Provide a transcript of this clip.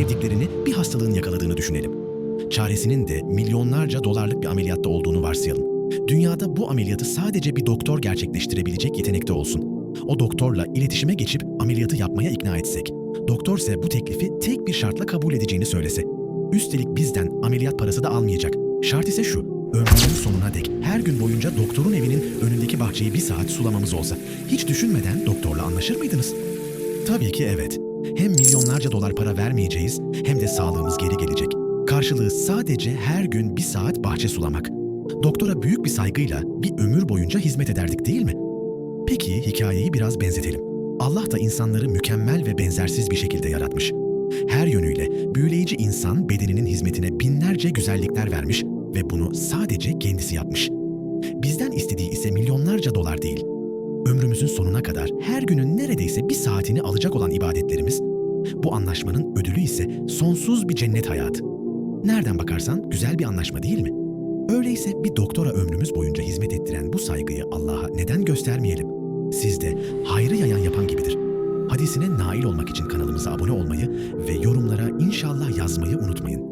sevdiklerini bir hastalığın yakaladığını düşünelim. Çaresinin de milyonlarca dolarlık bir ameliyatta olduğunu varsayalım. Dünyada bu ameliyatı sadece bir doktor gerçekleştirebilecek yetenekte olsun. O doktorla iletişime geçip ameliyatı yapmaya ikna etsek. Doktor ise bu teklifi tek bir şartla kabul edeceğini söylese. Üstelik bizden ameliyat parası da almayacak. Şart ise şu, ömrünün sonuna dek her gün boyunca doktorun evinin önündeki bahçeyi bir saat sulamamız olsa. Hiç düşünmeden doktorla anlaşır mıydınız? Tabii ki evet. Hem milyonlarca dolar para vermeyeceğiz hem de sağlığımız geri gelecek. Karşılığı sadece her gün bir saat bahçe sulamak. Doktora büyük bir saygıyla bir ömür boyunca hizmet ederdik değil mi? Peki hikayeyi biraz benzetelim. Allah da insanları mükemmel ve benzersiz bir şekilde yaratmış. Her yönüyle büyüleyici insan bedeninin hizmetine binlerce güzellikler vermiş ve bunu sadece kendisi yapmış. Bizden istediği ise milyonlarca neredeyse bir saatini alacak olan ibadetlerimiz, bu anlaşmanın ödülü ise sonsuz bir cennet hayatı. Nereden bakarsan güzel bir anlaşma değil mi? Öyleyse bir doktora ömrümüz boyunca hizmet ettiren bu saygıyı Allah'a neden göstermeyelim? Siz de hayrı yayan yapan gibidir. Hadisine nail olmak için kanalımıza abone olmayı ve yorumlara inşallah yazmayı unutmayın.